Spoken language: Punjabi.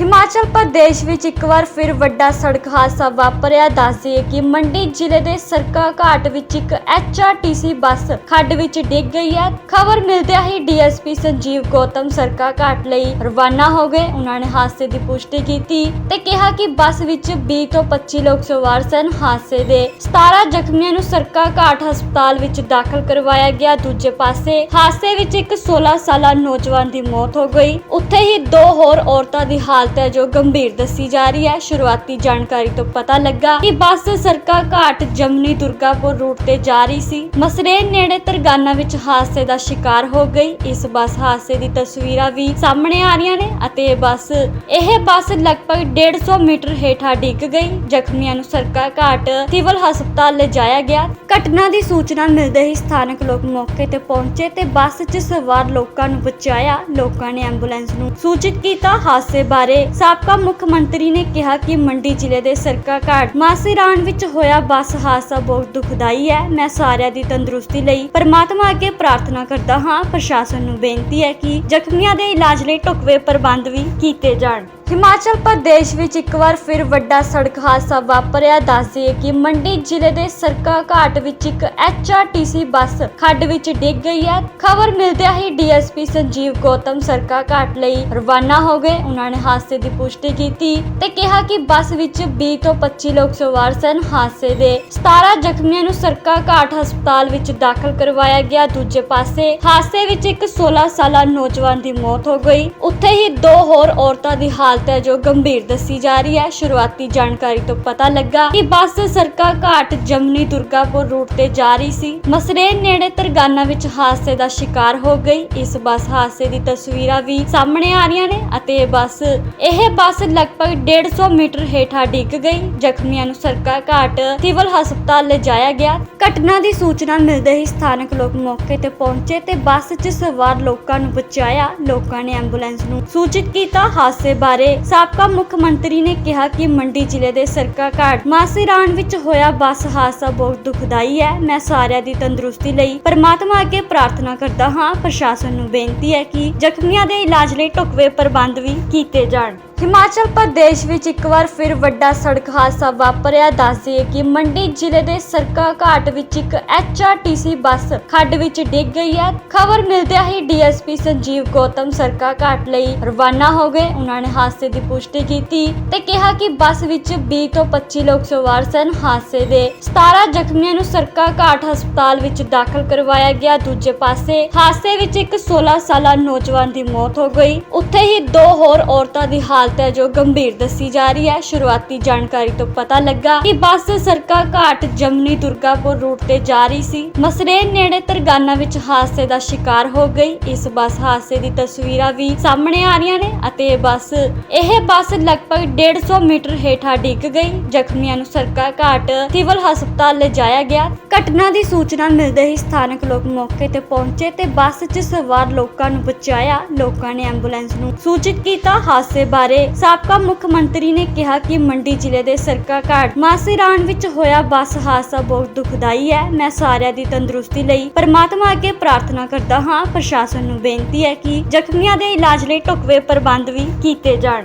ਹਿਮਾਚਲ ਪ੍ਰਦੇਸ਼ ਵਿੱਚ ਇੱਕ ਵਾਰ ਫਿਰ ਵੱਡਾ ਸੜਕ ਹਾਦਸਾ ਵਾਪਰਿਆ। ਦੱਸਦੇ ਕਿ ਮੰਡੀ ਜ਼ਿਲ੍ਹੇ ਦੇ ਸਰਕਾ ਘਾਟ ਵਿੱਚ ਇੱਕ ਐਚਆਰਟੀਸੀ ਬੱਸ ਖੱਡ ਵਿੱਚ ਡਿੱਗ ਗਈ ਹੈ। ਖਬਰ ਮਿਲਦਿਆਂ ਹੀ ਡੀਐਸਪੀ ਸੰਜੀਵ ਗੌਤਮ ਸਰਕਾ ਘਾਟ ਲਈ ਰਵਾਨਾ ਹੋ ਗਏ। ਉਹਨਾਂ ਨੇ ਹਾਦਸੇ ਦੀ ਪੁਸ਼ਟੀ ਕੀਤੀ ਤੇ ਕਿਹਾ ਕਿ ਬੱਸ ਵਿੱਚ 20 ਤੋਂ 25 ਲੋਕ ਸਵਾਰ ਸਨ। ਹਾਦਸੇ ਦੇ 17 ਜ਼ਖਮੀਆਂ ਨੂੰ ਸਰਕਾ ਘਾਟ ਹਸਪਤਾਲ ਵਿੱਚ ਦਾਖਲ ਕਰਵਾਇਆ ਗਿਆ। ਦੂਜੇ ਪਾਸੇ ਹਾਦਸੇ ਵਿੱਚ ਇੱਕ 16 ਸਾਲਾ ਨੌਜਵਾਨ ਦੀ ਮੌਤ ਹੋ ਗਈ। ਉੱਥੇ ਹੀ ਦੋ ਹੋਰ ਔਰਤਾਂ ਦੀ ਹਾਲਤ ਹਾਲਤ ਹੈ ਜੋ ਗੰਭੀਰ ਦੱਸੀ ਜਾ ਰਹੀ ਹੈ। ਸ਼ੁਰੂਆਤੀ ਜਾਣਕਾਰੀ ਤੋਂ ਪਤਾ ਲੱਗਾ ਕਿ ਬੱਸ ਸਰਕਾ ਘਾਟ ਜਮਨੀ ਦੁਰਗਾਪੁਰ ਰੂਟ ਤੇ ਜਾ ਰਹੀ ਸੀ। ਮਸਰੇਨ ਨੇੜੇ ਤਰਗਾਨਾ ਵਿੱਚ ਹਾਦਸੇ ਦਾ ਸ਼ਿਕਾਰ ਹੋ ਗਈ। ਇਸ ਬੱਸ ਹਾਦਸੇ ਦੀ ਤਸਵੀਰਾਂ ਵੀ ਸਾਹਮਣੇ ਆ ਰਹੀਆਂ ਨੇ ਅਤੇ ਇਹ ਬੱਸ ਇਹ ਬੱਸ ਲਗਭਗ 150 ਮੀਟਰ ਹੇਠਾਂ ਡਿੱਗ ਗਈ। ਜ਼ਖਮੀਆਂ ਨੂੰ ਸਰਕਾ ਘਾਟ ਸਿਵਲ ਹਸਪਤਾਲ ਲਿਜਾਇਆ ਗਿਆ। ਘਟਨਾ ਦੀ ਸੂਚਨਾ ਮਿਲਦੇ ਹੀ ਸਥਾਨਕ ਲੋਕ ਮੌਕੇ ਤੇ ਪਹੁੰਚੇ ਤੇ ਬੱਸ 'ਚ ਸਵਾਰ ਲੋਕਾਂ ਨੂੰ ਬਚਾਇਆ। ਲੋਕਾਂ ਨੇ ਐਂਬੂਲੈਂਸ ਨੂੰ ਸੂਚਿਤ ਕੀਤਾ। ਹਾਦਸੇ ਬਾਰੇ ਸਾਬਕਾ ਮੁੱਖ ਮੰਤਰੀ ਨੇ ਕਿਹਾ ਕਿ ਮੰਡੀ ਜ਼ਿਲ੍ਹੇ ਦੇ ਸਰਕਾ ਘਾਟ ਮਾਸੀਰਾਨ ਵਿੱਚ ਹੋਇਆ ਬੱਸ ਹਾਦਸਾ ਬਹੁਤ ਦੁਖਦਾਈ ਹੈ। ਮੈਂ ਸਾਰਿਆਂ ਦੀ ਤੰਦਰੁਸਤੀ ਲਈ ਪਰਮਾਤਮਾ ਅੱਗੇ ਪ੍ਰਾਰਥਨਾ ਕਰਦਾ ਹਾਂ। ਪ੍ਰਸ਼ਾਸਨ ਨੂੰ ਬੇਨਤੀ ਹੈ ਕਿ ਜ਼ਖਮੀਆਂ ਦੇ ਇਲਾਜ ਲਈ ਢੁਕਵੇਂ ਪ੍ਰਬੰਧ ਵੀ ਕੀਤੇ ਜਾਣ। ਹਿਮਾਚਲ ਪ੍ਰਦੇਸ਼ ਵਿੱਚ ਇੱਕ ਵਾਰ ਫਿਰ ਵੱਡਾ ਸੜਕ ਹਾਦਸਾ ਵਾਪਰਿਆ। ਦੱਸਦੇ ਕਿ ਮੰਡੀ ਜ਼ਿਲ੍ਹੇ ਦੇ ਸਰਕਾ ਘਾਟ ਵਿੱਚ ਇੱਕ ਐਚਆਰਟੀਸੀ ਬੱਸ ਖੱਡ ਵਿੱਚ ਡਿੱਗ ਗਈ ਹੈ। ਖਬਰ ਮਿਲਦਿਆਂ ਹੀ ਡੀਐਸਪੀ ਸੰਜੀਵ ਗੌਤਮ ਸਰਕਾ ਘਾਟ ਲਈ ਰਵਾਨਾ ਹੋ ਗਏ। ਉਹਨਾਂ ਨੇ ਹਾਦਸੇ ਦੀ ਪੁਸ਼ਟੀ ਕੀਤੀ ਤੇ ਕਿਹਾ ਕਿ ਬੱਸ ਵਿੱਚ 20 ਤੋਂ 25 ਲੋਕ ਸਵਾਰ ਸਨ। ਹਾਦਸੇ ਦੇ 17 ਜ਼ਖਮੀਆਂ ਨੂੰ ਸਰਕਾ ਘਾਟ ਹਸਪਤਾਲ ਵਿੱਚ ਦਾਖਲ ਕਰਵਾਇਆ ਗਿਆ। ਦੂਜੇ ਪਾਸੇ ਹਾਦਸੇ ਵਿੱਚ ਇੱਕ 16 ਸਾਲਾ ਨੌਜਵਾਨ ਦੀ ਮੌਤ ਹੋ ਗਈ। ਉੱਥੇ ਹੀ ਦੋ ਹੋਰ ਔਰਤਾਂ ਦੀ ਹਾਲਤ ਹੈ ਜੋ ਗੰਭੀਰ ਦੱਸੀ ਜਾ ਰਹੀ ਹੈ। ਸ਼ੁਰੂਆਤੀ ਜਾਣਕਾਰੀ ਤੋਂ ਪਤਾ ਲੱਗਾ ਕਿ ਬੱਸ ਸਰਕਾ ਘਾਟ ਜਮਨੀ ਦੁਰਗਾਪੁਰ ਰੂਟ ਤੇ ਜਾ ਰਹੀ ਸੀ। ਮਸਰੇਨ ਨੇੜੇ ਤਰਗਾਨਾ ਵਿੱਚ ਹਾਦਸੇ ਦਾ ਸ਼ਿਕਾਰ ਹੋ ਗਈ। ਇਸ ਬੱਸ ਹਾਦਸੇ ਦੀ ਤਸਵੀਰਾਂ ਵੀ ਸਾਹਮਣੇ ਆ ਰਹੀਆਂ ਨੇ ਅਤੇ ਇਹ ਬੱਸ ਇਹ ਬੱਸ ਲਗਭਗ 150 ਮੀਟਰ ਹੇਠਾਂ ਡਿੱਗ ਗਈ। ਜ਼ਖਮੀਆਂ ਨੂੰ ਸਰਕਾ ਘਾਟ ਸਿਵਲ ਹਸਪਤਾਲ ਲਿਜਾਇਆ ਗਿਆ। ਘਟਨਾ ਦੀ ਸੂਚਨਾ ਮਿਲਦੇ ਹੀ ਸਥਾਨਕ ਲੋਕ ਮੌਕੇ ਤੇ ਪਹੁੰਚੇ ਤੇ ਬੱਸ 'ਚ ਸਵਾਰ ਲੋਕਾਂ ਨੂੰ ਬਚਾਇਆ। ਲੋਕਾਂ ਨੇ ਐਂਬੂਲੈਂਸ ਨੂੰ ਸੂਚਿਤ ਕੀਤਾ। ਹਾਦਸੇ ਬਾਰੇ ਸਾਬਕਾ ਮੁੱਖ ਮੰਤਰੀ ਨੇ ਕਿਹਾ ਕਿ ਮੰਡੀ ਜ਼ਿਲ੍ਹੇ ਦੇ ਸਰਕਾ ਘਾਟ ਮਾਸੀਰਾਨ ਵਿੱਚ ਹੋਇਆ ਬੱਸ ਹਾਦਸਾ ਬਹੁਤ ਦੁਖਦਾਈ ਹੈ। ਮੈਂ ਸਾਰਿਆਂ ਦੀ ਤੰਦਰੁਸਤੀ ਲਈ ਪਰਮਾਤਮਾ ਅੱਗੇ ਪ੍ਰਾਰਥਨਾ ਕਰਦਾ ਹਾਂ। ਪ੍ਰਸ਼ਾਸਨ ਨੂੰ ਬੇਨਤੀ ਹੈ ਕਿ ਜ਼ਖਮੀਆਂ ਦੇ ਇਲਾਜ ਲਈ ਢੁਕਵੇਂ ਪ੍ਰਬੰਧ ਵੀ ਕੀਤੇ ਜਾਣ। ਹਿਮਾਚਲ ਪ੍ਰਦੇਸ਼ ਵਿੱਚ ਇੱਕ ਵਾਰ ਫਿਰ ਵੱਡਾ ਸੜਕ ਹਾਦਸਾ ਵਾਪਰਿਆ। ਦੱਸਦੇ ਕਿ ਮੰਡੀ ਜ਼ਿਲ੍ਹੇ ਦੇ ਸਰਕਾ ਘਾਟ ਵਿੱਚ ਇੱਕ ਐਚਆਰਟੀਸੀ ਬੱਸ ਖੱਡ ਵਿੱਚ ਡਿੱਗ ਗਈ ਹੈ। ਖਬਰ ਮਿਲਦਿਆਂ ਹੀ ਡੀਐਸਪੀ ਸੰਜੀਵ ਗੌਤਮ ਸਰਕਾ ਘਾਟ ਲਈ ਰਵਾਨਾ ਹੋ ਗਏ। ਉਹਨਾਂ ਨੇ ਹਾਦਸੇ ਦੀ ਪੁਸ਼ਟੀ ਕੀਤੀ ਤੇ ਕਿਹਾ ਕਿ ਬੱਸ ਵਿੱਚ 20 ਤੋਂ 25 ਲੋਕ ਸਵਾਰ ਸਨ। ਹਾਦਸੇ ਦੇ 17 ਜ਼ਖਮੀਆਂ ਨੂੰ ਸਰਕਾ ਘਾਟ ਹਸਪਤਾਲ ਵਿੱਚ ਦਾਖਲ ਕਰਵਾਇਆ ਗਿਆ। ਦੂਜੇ ਪਾਸੇ ਹਾਦਸੇ ਵਿੱਚ ਇੱਕ 16 ਸਾਲਾ ਨੌਜਵਾਨ ਦੀ ਮੌਤ ਹੋ ਗਈ। ਉੱਥੇ ਹੀ ਦੋ ਹੋਰ ਔਰਤਾਂ ਦੀ ਹਾਲਤ ਹੈ ਜੋ ਗੰਭੀਰ ਦੱਸੀ ਜਾ ਰਹੀ ਹੈ। ਸ਼ੁਰੂਆਤੀ ਜਾਣਕਾਰੀ ਤੋਂ ਪਤਾ ਲੱਗਾ ਕਿ ਬੱਸ ਸਰਕਾ ਘਾਟ ਜਮਨੀ ਦੁਰਗਾਪੁਰ ਰੂਟ ਤੇ ਜਾ ਰਹੀ ਸੀ। ਮਸਰੇਨ ਨੇੜੇ ਤਰਗਾਨਾ ਵਿੱਚ ਹਾਦਸੇ ਦਾ ਸ਼ਿਕਾਰ ਹੋ ਗਈ। ਇਸ ਬੱਸ ਹਾਦਸੇ ਦੀ ਤਸਵੀਰਾਂ ਵੀ ਸਾਹਮਣੇ ਆ ਰਹੀਆਂ ਨੇ ਅਤੇ ਬੱਸ, ਇਹ ਬੱਸ ਲਗਭਗ 150 ਮੀਟਰ ਹੇਠਾਂ ਡਿੱਗ ਗਈ। ਜ਼ਖਮੀਆਂ ਨੂੰ ਸਰਕਾ ਘਾਟ ਸਿਵਲ ਹਸਪਤਾਲ ਲਿਜਾਇਆ ਗਿਆ। ਘਟਨਾ ਦੀ ਸੂਚਨਾ ਮਿਲਦੇ ਹੀ ਸਥਾਨਕ ਲੋਕ ਮੌਕੇ ਤੇ ਪਹੁੰਚੇ ਤੇ ਬੱਸ 'ਚ ਸਵਾਰ ਲੋਕਾਂ ਨੂੰ ਬਚਾਇਆ। ਲੋਕਾਂ ਨੇ ਐਂਬੂਲੈਂਸ ਨੂੰ ਸੂਚਿਤ ਕੀਤਾ। ਹਾਦਸੇ ਬਾਰੇ ਬਾਰੇ ਸਾਬਕਾ ਮੁੱਖ ਮੰਤਰੀ ਨੇ ਕਿਹਾ ਕਿ ਮੰਡੀ ਜ਼ਿਲ੍ਹੇ ਦੇ ਸਰਕਾ ਘਾਟ ਮਾਸੀਰਾਨ ਵਿੱਚ ਹੋਇਆ ਬੱਸ ਹਾਦਸਾ ਬਹੁਤ ਦੁਖਦਾਈ ਹੈ। ਮੈਂ ਸਾਰਿਆਂ ਦੀ ਤੰਦਰੁਸਤੀ ਲਈ ਪਰਮਾਤਮਾ ਅੱਗੇ ਪ੍ਰਾਰਥਨਾ ਕਰਦਾ ਹਾਂ। ਪ੍ਰਸ਼ਾਸਨ ਨੂੰ ਬੇਨਤੀ ਹੈ ਕਿ ਜ਼ਖਮੀਆਂ ਦੇ ਇਲਾਜ ਲਈ ਢੁਕਵੇਂ ਪ੍ਰਬੰਧ ਵੀ ਕੀਤੇ ਜਾਣ।